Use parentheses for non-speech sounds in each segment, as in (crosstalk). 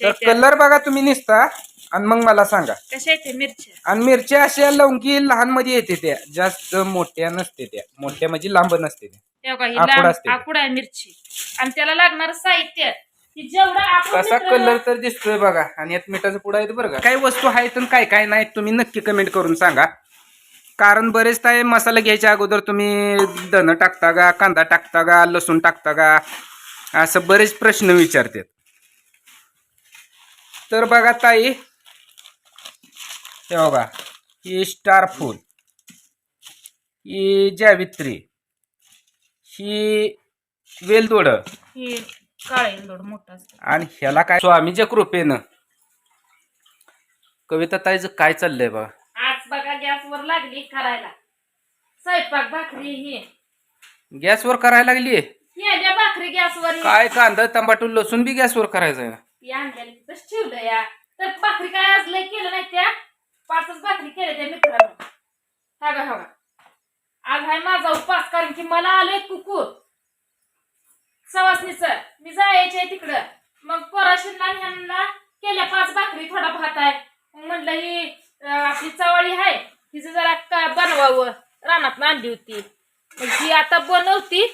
तर कलर बघा तुम्ही निसता आणि मग मला सांगा. कशा येते मिरच्या? आणि मिरच्या अशा लवंगी लहानमध्ये येते त्या जास्त मोठ्या नसते त्या. मोठ्या म्हणजे लांब नसते त्या. आकुड आहे मिरची. आणि त्याला लागणार साहित्य. कसा कलर तर दिसतोय बघा. आणि यात मिठाचं पुढं आहेत बरं का. काही वस्तू आहेत आणि काय काय नाही तुम्ही नक्की कमेंट करून सांगा. कारण बरेच काय मसाला घ्यायच्या अगोदर तुम्ही धन टाकता का कांदा टाकता का लसूण टाकता का असं बरेच प्रश्न विचारतात. तर बघा ताई. हे बघा. ही स्टार फूल. ही जावित्री ही वेलदोड. ही काळे लोड मोठं असतं. आणि ह्याला काय? स्वामीच्या कृपेनं. कविता ताईचं काय चाललंय बघा? आज बघा गॅसवर लागली करायला. स्वयंपाक भाकरी ही. गॅसवर करायला लागली याच्या भाकरी गॅसवर ही. काय कांदा तंबाटू लसूण बी गॅसवर करायचं आहे ती आणलेली तिथंच ठेवलं या. तर भाकरी काय आज लय केलं नाही त्या? पाचच भाकरी केल्या त्या मित्रांनो. हा गा हा आज आहे माझा उपास कारण की मला आलोय कुकूर. सवासनीच मी जायचे तिकडं. मग पोराशींना ह्यांना केल्या पाच भाकरी थोडा भात आहे. मग म्हणलं ही आपली चवळी आहे तिचं जरा का- बनवावं? रानात आणली होती. मग ती आता बनवती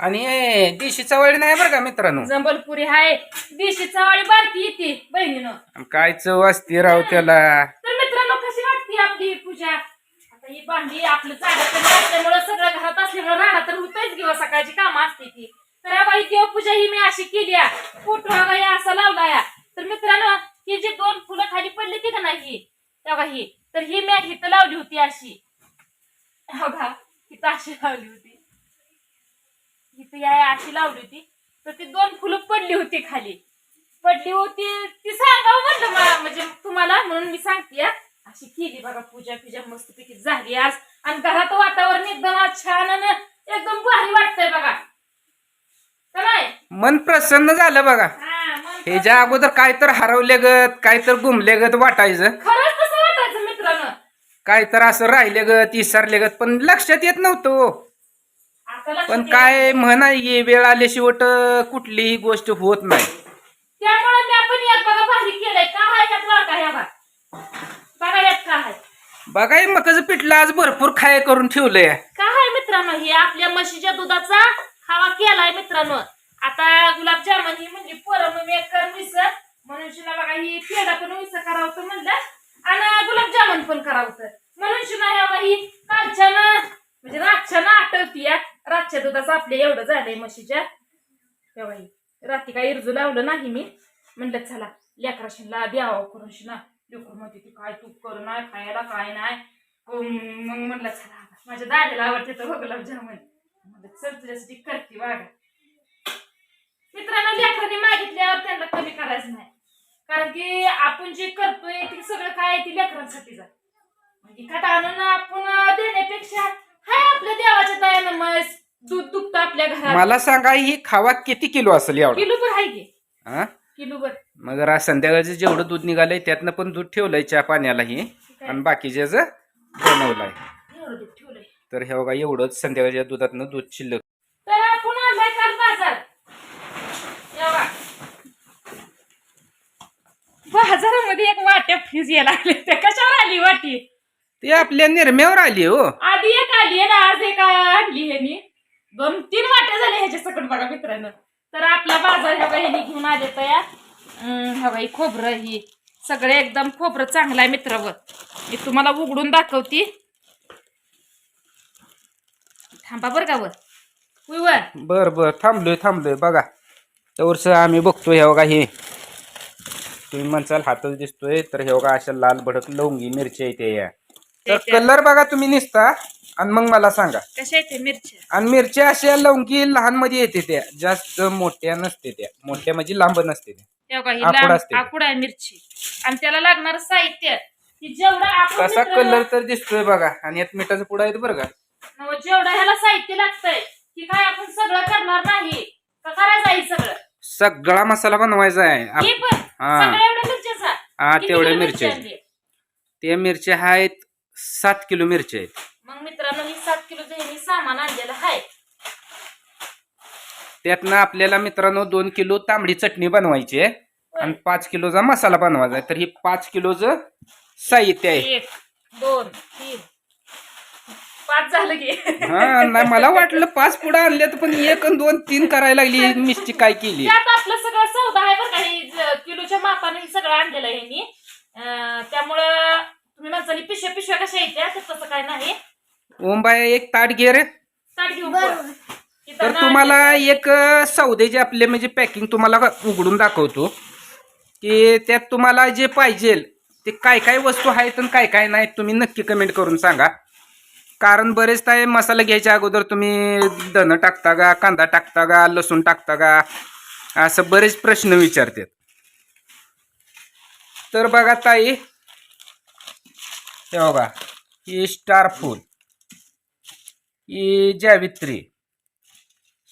आणि देशी चवळी नाही बरं का मित्रांनो? जंबलपुरी आहे देशी चवाळी बारकी येते बहिणीनं. काय चव असते राव त्याला. तर मित्रांनो कशी वाटते आपली पूजा? आता ही भांडी आपलं चालत असल्यामुळं सगळं घरात असल्यामुळं राहणार तर होतच किंवा सकाळची कामं असते ती. तर बाई देवपूजा ही मी अशी केली फोटो हा या असा लावला या. तर मित्रांनो ही जी दोन फुलं खाली पडली ती का नाही? तेव्हा ही तर ही मी इथं लावली होती अशी. का इथं अशी लावली होती. इथं या अशी लावली होती तर ती दोन फुलं पडली होती खाली. पडली होती ती सांगावं म्हटलं मला म्हणजे तुम्हाला म्हणून मी सांगते अशी केली बघा पूजा पूजा मस्तपैकी झाली आज. आणि घरात वातावरण एकदम छान आणि एकदम भारी वाटतंय बघा. मन प्रसन्न झालं बघा. हा, ह्याच्या अगोदर काय तर हरवले गत काय तर गुमले गत वाटायचं काय तर असं राहिले गत इसरले गत पण लक्षात येत नव्हतं हो. पण. काय म्हणाय वेळ आल्याशिवट कुठलीही गोष्ट होत नाही. त्यामुळे मी आपण एक बघा केलंय. का आहे यात ह्या बघा बघा यात का आहे? बघाय मकाचं पिठलं आज भरपूर खाय करून ठेवलंय. काय आहे मित्रांनो हे? आपल्या म्हशीच्या दुधाचा खावा केलाय मित्रांनो. आता गुलाबजामुन ही म्हणजे पोरं मी कर मिस म्हणून बघा ही पेढा पण मिस करावं होतं म्हणलं. आणि गुलाबजामुन पण करावं होतं. म्हणून शिना ह्या बघा ही कालच्यानं म्हणजे रातच्यानं आठवती या रातच्या दुधाचं आपले एवढं झालंय म्हशीच्या. तेव्हा राती रात्री काय इरजू लावलं नाही मी. म्हणलं चला लेकराशीला द्यावं करून शिना लेकर म्हणते ती काय तू करू नाही खायला काय नाही. अं, मग म्हणलं चला माझ्या दादाला आवडते तर गुलाबजामुन म्हणलं चल तुझ्यासाठी करते वागा मित्रांनो लेकरांनी मागितल्यावर त्यांना कमी करायचं नाही. कारण की आपण जे करतोय ते सगळं काय आहे लेकरांसाठी जात म्हणजे खाता आणून आपण देण्यापेक्षा हाय आपल्या देवाच्या दयानं म्हस दूध दुखतं आपल्या घरात. मला सांगा ही खावा किती किलो असेल एवढं? किलोभर आहे की. हा? किलोभर मग जरा संध्याकाळचं जेवढं दूध निघालंय त्यातनं पण दूध ठेवलंय चहा पाण्याला ही. आणि बाकीच्याच बनवलंय. एवढं दूध ठेवलंय. तर हे बघा एवढंच संध्याकाळच्या दुधातनं दूध शिल्लक. तर आपण आणलाय काल बाजार. एवढा बाजारामध्ये एक वाट्या फ्रीज यायला लागले त्या कशावर आली वाटी? ती आपल्या निर्म्यावर आली हो. आधी एक आली आहे ना आज एक आणली ह्यानी दोन तीन वाट्या झाल्या ह्याच्या सकट बघा मित्रांनो. तर आपला बाजार ह्या ह्यानी घेऊन आले तयार. ह्या बाई खोबरं ही. सगळे एकदम खोबरं चांगलं आहे मित्रावर मी तुम्हाला उघडून दाखवते. थांबा बरं का वर. बर बर. थांबलोय थांबलोय. बघा. त्यावरच आम्ही बघतोय हे बघा हे. तुम्ही म्हणसाल हातच दिसतोय तर हे बघा अशा लाल भडक लवंगी मिरची येते या. तर कलर बघा तुम्ही निसता आणि मग मला सांगा. कशा येते मिरच्या? आणि मिरच्या अशा लवंगी लहानमध्ये येते त्या जास्त मोठ्या नसते त्या. मोठ्या म्हणजे लांब नसते त्या. तेव्हा ही आकुड लांब- असते. आकुड आहे मिरची. आणि त्याला लागणार साहित्य. की जेवढं आपण कसा कलर तर दिसतोय बघा. आणि यात मिठाचं पुढं आहेत बरं का. मग जेवढं ह्याला साहित्य लागतंय की काय आपण सगळं करणार नाही. का करायचं आहे सगळं? सगळा मसाला बनवायचा आहे. आप- हे पण. हा. सगळ्या एवढ्या मिरच्याचा. हा किती तेवढ्या किलो मिरच्या आहेत. आणली? त्या मिरच्या आहेत सात किलो मिरच्या आहेत. मग मित्रांनो ही सात किलोचं हे मी सामान आणलेलं आहे. त्यातनं आपल्याला मित्रांनो दोन किलो तांबडी चटणी बनवायची आहे आणि पाच किलोचा मसाला बनवायचा आहे. तर हे पाच किलोचं साहित्य आहे. एक दोन तीन. पाच झालं की. हा नाही मला वाटलं पाच पुढे आणले तर पण एक आणि दोन तीन करायला लागली मिस्टी काय केली? त्यात आपलं सगळं सौदा आहे बरं का हे ज- किलोच्या मापाने हे सगळं आणलेलं आहे अं, त्यामुळं तुम्ही म्हणता पिशव्या पिशव्या कशा येत्या? तसं काय नाही. ओमबाय एक ताट घे रे. ताट घेऊन बरोबर. पळ. इथं तर तुम्हाला एक अ, सौदेचे आपले म्हणजे पॅकिंग तुम्हाला उघडून दाखवतो. की त्यात तुम्हाला जे पाहिजे ते काय काय वस्तू आहेत आणि काय काय नाही तुम्ही नक्की कमेंट करून सांगा. कारण बरेच काय मसाला घ्यायच्या अगोदर तुम्ही धनं टाकता का कांदा टाकता का लसूण टाकता का असं बरेच प्रश्न विचारतात. तर बघा ताई हे बघा ही स्टार फूल ही जावित्री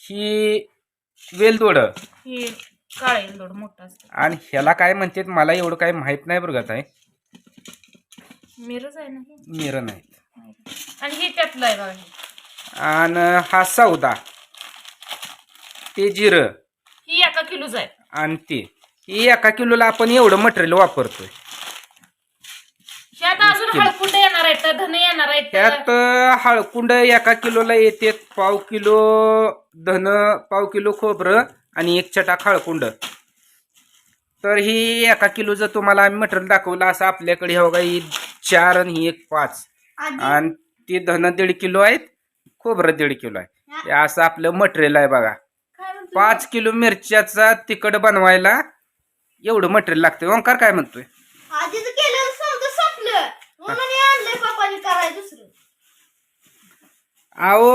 ही वेलदोडं. ही काळे लोड मोठा असतो. आणि ह्याला काय म्हणतात मला एवढं काही माहीत नाही बरं का ताई. मिरज आहे ना हे? मिरं नाही. आणि हे त्यातलं आहे बघा. हे. आणि हा सौदा ते जिरं. ही एका किलोच आहे. आणि ते ही एका किलोला आपण एवढं मटेरियल वापरतोय. अजून हळकुंड येणार आहेत धने येणार आहेत. त्यात हळकुंड एका किलोला येते पाव किलो धन पाव किलो खोबरं आणि एक चटाक हळकुंड तर ही एका किलोचं तुम्हाला आम्ही मटेरियल दाखवलं असं आपल्याकडे हे ही चार आणि ही एक पाच. आणि ती धन दीड किलो आहेत खोबरं दीड किलो आहे. हे. असं आपलं मटेरियल आहे बघा. पाच किलो मिरच्याचा तिखट बनवायला एवढं मटेरियल लागतं ओंकार काय म्हणतोय? आधीच केलेलं समजा संपलं म्हणून हे आणलंय पप्पाने करायचं दुसरं अहो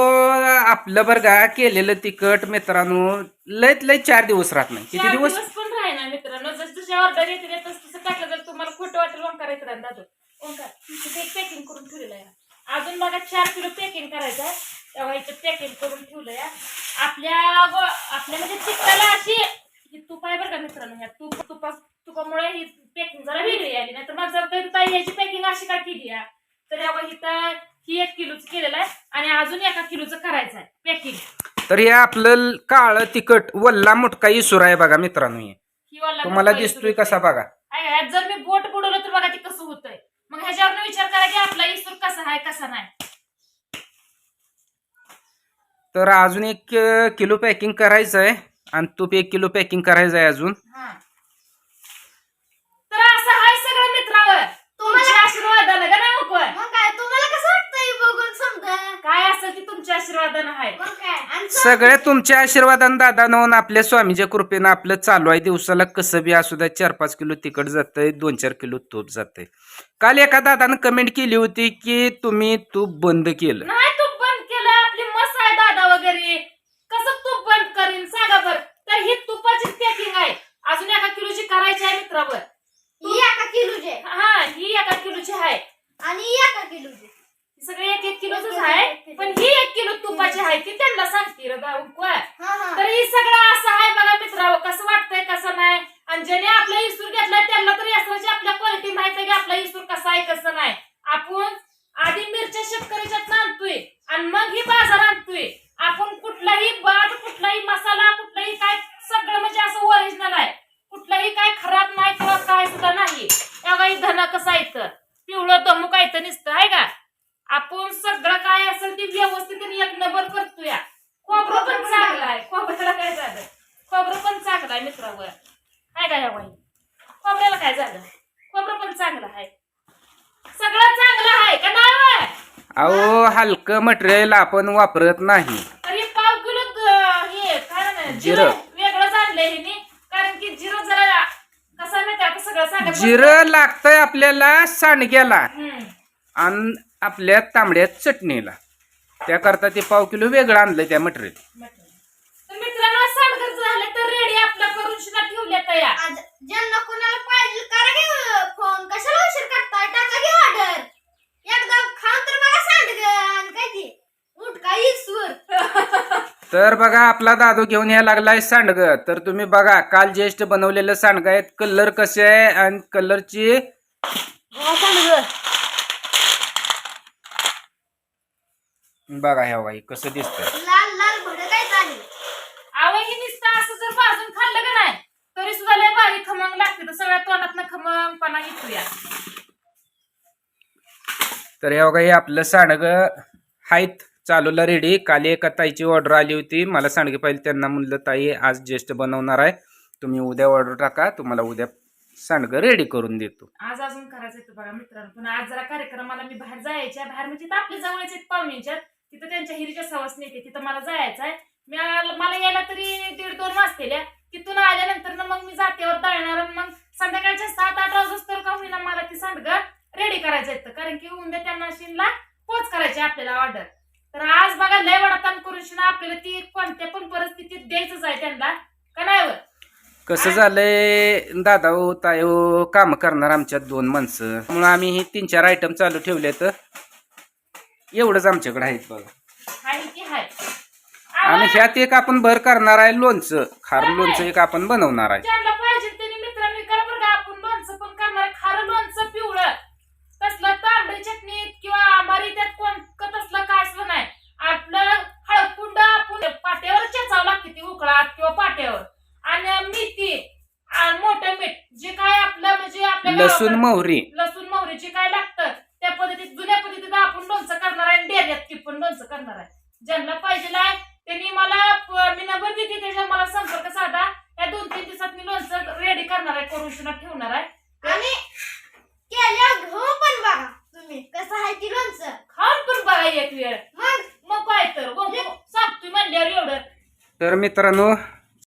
आपलं बरं का केलेलं तिखट मित्रांनो लयत लय चार दिवस राहत नाही. किती चार दिवस? दिवस पण राही ना मित्रांनो. जस जशी ऑर्डर येते तस तसं टाकलं जर तुम्हाला खोटं वाटेल. ओंकार इकडे दादू. ओंकार तिथे एक पॅकिंग करून ठेवलेलं आहे अजून बघा चार किलो पॅकिंग करायचं आहे तेव्हा इथं पॅकिंग करून ठेवलंय. आपल्या आपल्या म्हणजे तिखटाला अशी ही तूप आहे बरं का मित्रांनो ह्या तूप तुपा तुपामुळे ही पॅकिंग जरा वेगळी आली. नाही तर माझं तर ताई ह्याची पॅकिंग अशी का केली आहे तर यावं इथं ही एक किलोच केलेलं आहे आणि अजून एका किलोचं करायचं आहे. पॅकिंग तर हे आपलं काळ तिखट वल्ला मुटका इसूर आहे बघा मित्रांनो हे. ही वाला तुम्हाला दिसतोय इसूर कसा बघा? आहे जर मी बोट बुडवलं तर बघा ते कसं होतंय. मग ह्याच्यावर विचार करा की आपला इसूर कसा आहे कसा नाही. तर अजून एक अं, किलो पॅकिंग करायचं आहे आणि तूप एक किलो पॅकिंग करायचं आहे अजून. हा. तर असं आहे सगळं मित्रावर तुमच्या आशीर्वादानं का नाही पण मग काय तुम्हाला कसं वाटतंय बघून समजा काय असेल ते तुमच्या आशीर्वादानं आहे. सगळ्या तुमच्या आशीर्वादानं दादानं आपल्या स्वामीच्या कृपेनं आपलं चालू आहे. दिवसाला कसं बी असू द्या चार पाच किलो तिखट जातंय दोन चार किलो तूप जातंय. काल एका दादानं कमेंट केली होती की तुम्ही तूप बंद केलं. नाही तूप बंद केलं. आपली मस आहे दादा वगैरे. कसं तूप बंद करीन? सांगा बर. तर ही तुपाची पॅकिंग आहे. अजून एका किलोची करायची आहे मित्रावर. ही एका किलोचे हा ही एका किलोची आहे. आणि एका किलोचे. सगळे एक एक किलोच आहे पण ही एक किलो तुपाची आहे ती त्यांना सांगते तर ही सगळं असं आहे बघा मित्रांनो कसं वाटतंय कसं नाही? आणि ज्याने आपला इसूर घेतलाय त्यांना तर यासराची आपल्या क्वालिटी माहीत आहे की आपला इसूर कसा आहे कसं नाही. आपण आधी मिरच्या शेतकऱ्याच्यात आणतोय आणि मग ही बाजार आणतोय. आपण कुठलाही बाद कुठलाही मसाला कुठलाही काय सगळं म्हणजे असं ओरिजिनल आहे. कुठलाही काय खराब नाही किंवा काय सुद्धा नाही काही धन कसं आहे तर पिवळं दमू काय तर नुसतं आहे का आपण सगळं काय असेल ते व्यवस्थित एक नंबर करतोय. खोबरं पण चांगलं आहे. खोबऱ्याला काय झालं? खोबरं पण चांगलं आहे मित्रावर काय काय बाई? खोबऱ्याला काय झालं? खोबरं पण चांगलं आहे. सगळं चांगलं आहे का नाही? अहो हलकं मटेरियल आपण वापरत नाही. तर पाव किलो द- हे जिरं. जिरं वेगळंच आणलंय कारण की जिरं जरा कसं आहे माहिती सगळं सांगत. जिरं लागतंय आपल्याला सांडग्याला. हम्म. आणि आपल्या तांबड्या चटणीला. त्याकरता ते पाव किलो वेगळं आणलंय त्या मटेरियल तर मित्रांनो सांडगर झालं तर रेडी आपल्या करून शिना ठेवल्या तयार. आज ज्यांना कोणाला पाहिजे करा की फोन. कशाला उशीर करताय? टाका की ऑर्डर एकदा खाऊन तर बघा सांड आणि काय ते? उठ काही सूर? (laughs) तर बघा आपला दादू घेऊन यायला लागलाय सांडग तर तुम्ही बघा काल ज्येष्ठ बनवलेलं सांडग आहेत. कलर कसे आहे आणि कलरची बघा ह्या बाई कसं दिसतंय. लाल लाल भडक काय चालेल आवं हे नुसतं असं जर भाजून खाल्लं का नाही तर तरी सुद्धा लय भारी खमंग लागते. तर सगळ्या तोंडात खमंगपणा येतोया. तर हे बघा हे आपलं सांडगं हायत. चालूला रेडी काल एका ताईची ऑर्डर आली होती. मला सांडगे पाहिजे त्यांना म्हणलं ताई आज ज्येष्ठ बनवणार आहे. तुम्ही उद्या ऑर्डर टाका. तुम्हाला उद्या सांडगं रेडी करून देतो. आज अजून करायचं बघा मित्रांनो. पण आज जरा कार्यक्रमाला मी बाहेर जायच्या बाहेर म्हणजे तिथं आपल्या जवळच आहेत पाहुण्यांच्यात तिथं त्यांच्या हिरीच्या सवास नेते तिथं मला जायचं आहे मी आल- मला यायला तरी दीड दोन वाजतेल्या. तिथून आल्यानंतर ना मग मी जातेवर दळणार आणि मग संध्याकाळच्या सात आठ वाजता का होईना मला ती सांडगं रेडी करायचं येतं कारण की उद्या त्यांना शिनला पोच करायची आपल्याला ऑर्डर तर आज बघा लय वडाताण करून शिना आपल्याला ती कोणत्या पण परिस्थितीत द्यायचंच आहे त्यांना. का नाही होत? कसं झालंय? दादा हो ताई हो काम करणार आमच्यात दोन माणसं. म्हणून आम्ही हे तीन चार आयटम चालू ठेवले तर एवढंच आमच्याकडे आहेत बघा. आणि ह्यात एक आपण भर करणार आहे लोणचं. खार लोणचं एक आपण बनवणार आहे. ज्यांना पाहिजे त्यांनी मित्रांनी करा बरं का आपण लोणचं पण करणार खारं लोणचं पिवळं. तसलं तांबडी चटणी किंवा आंबारी त्यात कोण क- तसलं काय असलं नाही. आपलं हळकुंड आपण पाट्यावर चेचावं लागते ती उकळात किंवा पाट्यावर. आणि मेथी आ, मोठं मीठ जे काय आपलं म्हणजे आपल्या लसूण गावाकडं- मोहरी लसूण मोहरी जे काय लागतं त्या पद्धतीत जुन्या पद्धतीत आपण लोणचं करणार आहे डेऱ्यात ती पण लोणचं करणार आहे. ज्यांना पाहिजे आहे त्यांनी मला मी नंबर देते त्याच्यावर मला संपर्क साधा. या दोन तीन दिवसात मी लोणचं रेडी करणार आहे करून शिना ठेवणार आहे. आणि केल्यावर घेऊ पण बघा तुम्ही कसं आहे ती लोणचं खाऊन पण बघा एक वेळ. मग? मग काय तर सांगतोय म्हणल्यावर एवढं. तर मित्रांनो